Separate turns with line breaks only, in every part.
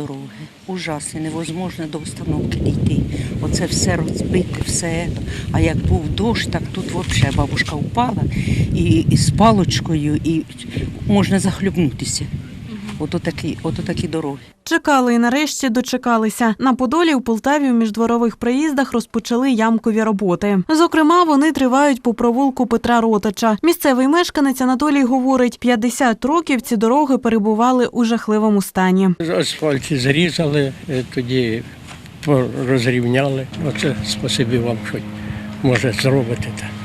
дороги. Ужасні, невозможно до установки дійти. Оце все розбите, все. А як був дощ, так тут взагалі бабушка впала і, і з палочкою, і можна захлюбнутися. Ото такі, ото такі дороги.
Чекали і нарешті дочекалися. На Подолі у Полтаві у міждворових проїздах розпочали ямкові роботи. Зокрема, вони тривають по провулку Петра Ротача. Місцевий мешканець Анатолій говорить, 50 років ці дороги перебували у жахливому стані.
Асфальт зрізали, е, тоді розрівняли. Оце спасибі вам, що може зробити та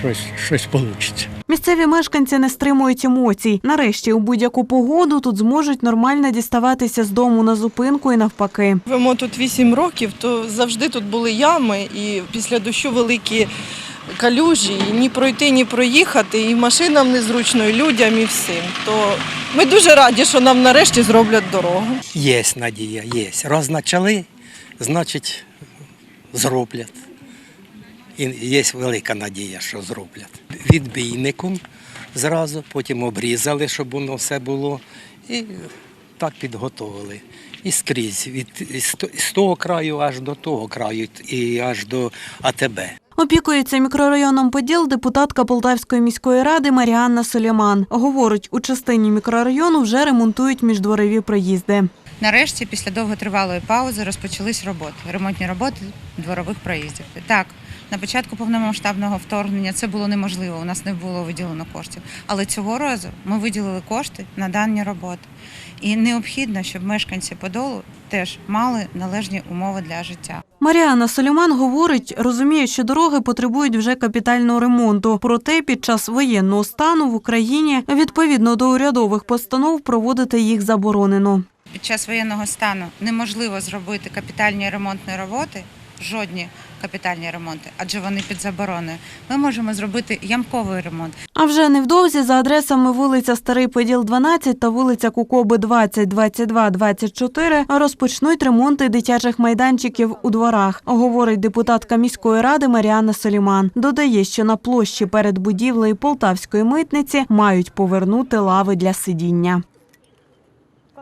щось, щось вийде.
Місцеві мешканці не стримують емоцій. Нарешті у будь-яку погоду тут зможуть нормально діставатися з дому на зупинку і навпаки.
Живемо тут 8 років, то завжди тут були ями, і після дощу великі калюжі, і ні пройти, ні проїхати, і машинам незручно, і людям, і всім. То ми дуже раді, що нам нарешті зроблять дорогу.
Є надія, є. Раз почали, значить зроблять. І є велика надія, що зроблять. Відбійником зразу, потім обрізали, щоб воно все було. І так підготовили. І скрізь, від з того краю аж до того краю, і аж до АТБ.
Опікується мікрорайоном Поділ депутатка Полтавської міської ради Маріанна Соліман. Говорить, у частині мікрорайону вже ремонтують міждворові проїзди.
Нарешті, після довготривалої паузи, розпочались роботи, ремонтні роботи дворових проїздів. Так, на початку повномасштабного вторгнення це було неможливо, у нас не було виділено коштів. Але цього разу ми виділили кошти на дані роботи. І необхідно, щоб мешканці Подолу теж мали належні умови для життя.
Маріанна Соліман говорить, розуміє, що дороги потребують вже капітального ремонту. Проте під час воєнного стану в Україні відповідно до урядових постанов проводити їх заборонено.
Під час воєнного стану неможливо зробити капітальні ремонтні роботи, жодні капітальні ремонти, адже вони під забороною. Ми можемо зробити ямковий ремонт.
А вже невдовзі за адресами вулиця Старий Поділ 12 та вулиця Кукоби 20, 22, 24 розпочнуть ремонти дитячих майданчиків у дворах, говорить депутатка міської ради Маріанна Соліман. Додає, що на площі перед будівлею Полтавської митниці мають повернути лави для сидіння.